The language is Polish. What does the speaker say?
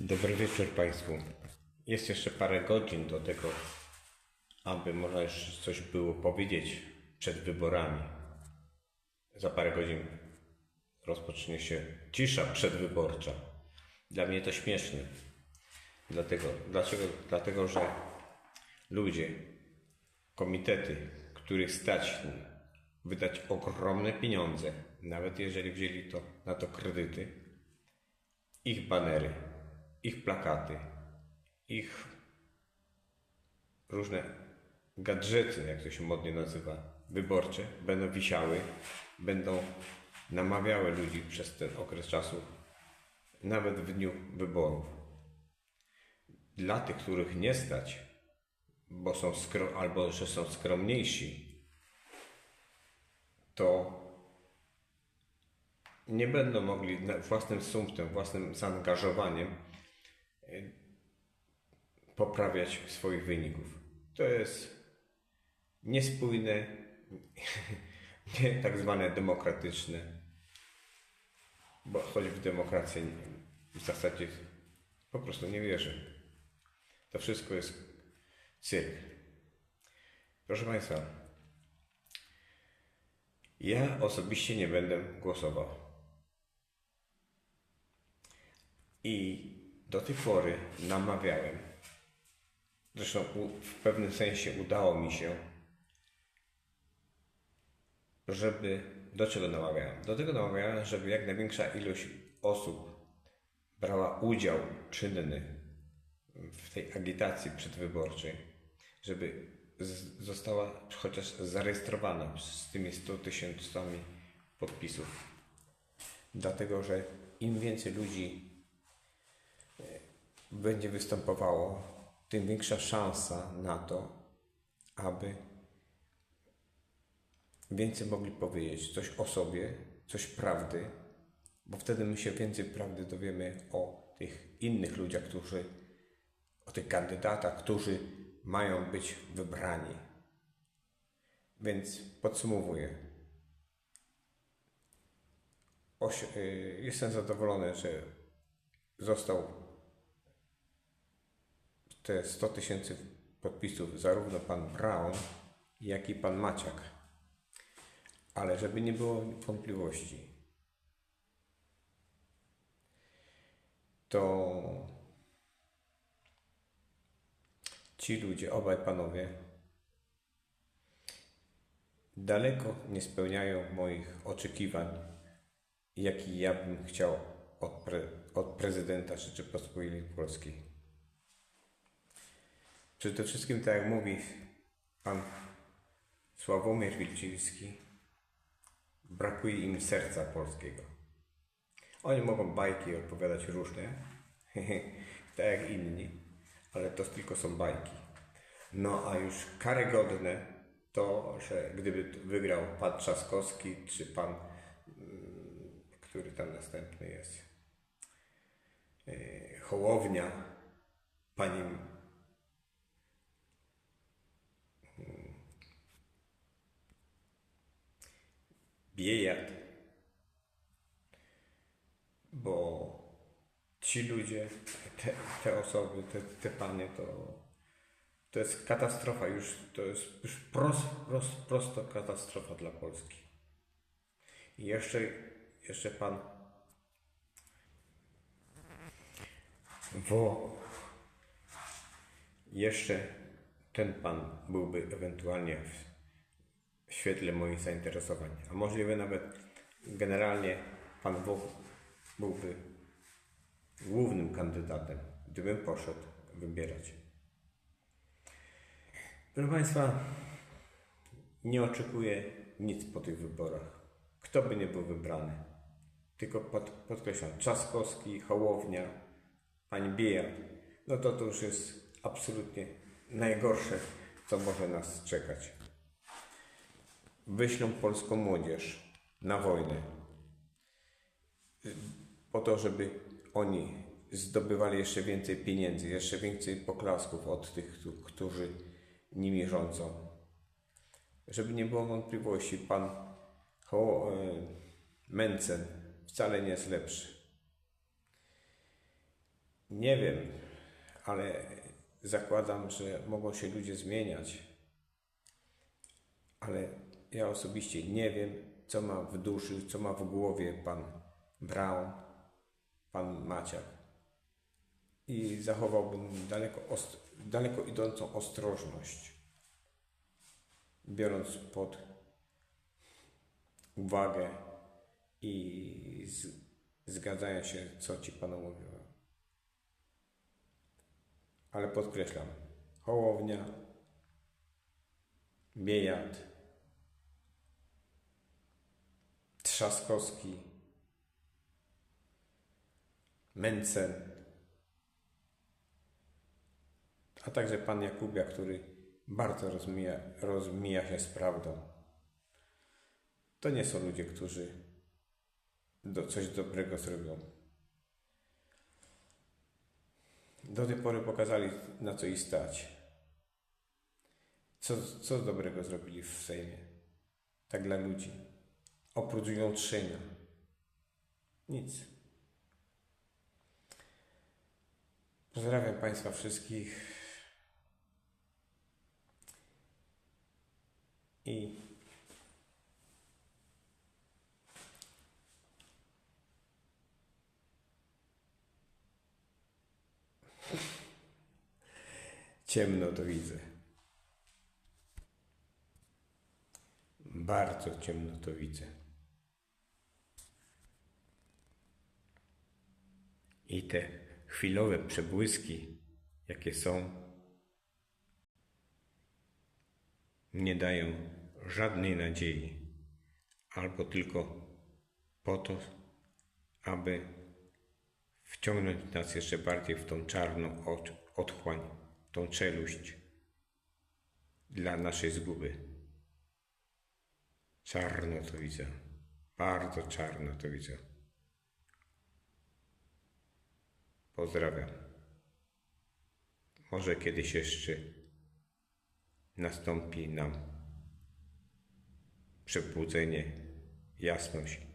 Dobry wieczór Państwu. Jest jeszcze parę godzin do tego, aby można jeszcze coś było powiedzieć przed wyborami. Za parę godzin rozpocznie się cisza przedwyborcza. Dla mnie to śmieszne. Dlatego, dlaczego? Dlatego, że ludzie, komitety, których stać wydać ogromne pieniądze, nawet jeżeli wzięli to, na to kredyty, ich banery, ich plakaty, ich różne gadżety, jak to się modnie nazywa, wyborcze, będą wisiały, będą namawiały ludzi przez ten okres czasu, nawet w dniu wyborów. Dla tych, których nie stać, bo są albo że są skromniejsi, to nie będą mogli własnym sumptem, własnym zaangażowaniem poprawiać swoich wyników. To jest niespójne, nie tak zwane demokratyczne, bo choć w demokrację w zasadzie po prostu nie wierzę. To wszystko jest cyrk. Proszę Państwa, ja osobiście nie będę głosował. I do tej pory namawiałem, zresztą w pewnym sensie udało mi się, żeby. Do czego namawiałem? Do tego namawiałem, żeby jak największa ilość osób brała udział czynny w tej agitacji przedwyborczej, żeby została chociaż zarejestrowana z tymi 100 tysiącami podpisów. Dlatego, że im więcej ludzi będzie występowało, tym większa szansa na to, aby więcej mogli powiedzieć coś o sobie, coś prawdy, bo wtedy my się więcej prawdy dowiemy o tych innych ludziach, którzy, o tych kandydatach, którzy mają być wybrani. Więc podsumowuję. Y, jestem zadowolony, że został te 100 tysięcy podpisów zarówno pan Brown, jak i pan Maciak. Ale żeby nie było wątpliwości, to ci ludzie, obaj panowie, daleko nie spełniają moich oczekiwań, jaki ja bym chciał od, pre, od prezydenta Rzeczypospolitej Polskiej. Przede wszystkim, tak jak mówi pan Sławomir Wilczyński, brakuje im serca polskiego. Oni mogą bajki opowiadać różne, tak jak inni, ale to tylko są bajki. No a już karygodne to, że gdyby wygrał pan Trzaskowski, czy pan, mm, który tam następny jest, yy, Hołownia, pani Biejat, bo ci ludzie, te, te osoby, te, te panie, to, to jest katastrofa już, to jest już prost, prost, prosto katastrofa dla Polski. I jeszcze, jeszcze pan Wo, jeszcze ten pan byłby ewentualnie w, świetle moich zainteresowań, a możliwe nawet generalnie pan Wo byłby głównym kandydatem, gdybym poszedł wybierać. Proszę Państwa, nie oczekuję nic po tych wyborach. Kto by nie był wybrany. Tylko pod, podkreślam, Trzaskowski, Hołownia, pani Biejat, no to to już jest absolutnie najgorsze, co może nas czekać. Wyślą polską młodzież na wojnę po to, żeby oni zdobywali jeszcze więcej pieniędzy, jeszcze więcej poklasków od tych, któ- którzy nimi rządzą. Żeby nie było wątpliwości, pan Ho, e, Mencen wcale nie jest lepszy. Nie wiem, ale zakładam, że mogą się ludzie zmieniać. Ale ja osobiście nie wiem, co ma w duszy, co ma w głowie pan Brown, pan Maciak. I zachowałbym daleko, daleko idącą ostrożność, biorąc pod uwagę i z, zgadzając się, co ci panu mówią. Ale podkreślam, Hołownia, Biejat, Trzaskowski, Mencen, a także pan Jakubia, który bardzo rozmija, rozmija się z prawdą. To nie są ludzie, którzy do, coś dobrego zrobią. Do tej pory pokazali, na co ich stać. Co, co dobrego zrobili w Sejmie? Tak dla ludzi. Oprócz jątrzenia. Nic. Pozdrawiam Państwa wszystkich. I ciemno to widzę. Bardzo ciemno to widzę. I te chwilowe przebłyski, jakie są, nie dają żadnej nadziei, albo tylko po to, aby wciągnąć nas jeszcze bardziej w tą czarną od- otchłań, tą czeluść dla naszej zguby. Czarno to widzę. Bardzo czarno to widzę. Pozdrawiam. Może kiedyś jeszcze nastąpi nam przebudzenie, jasność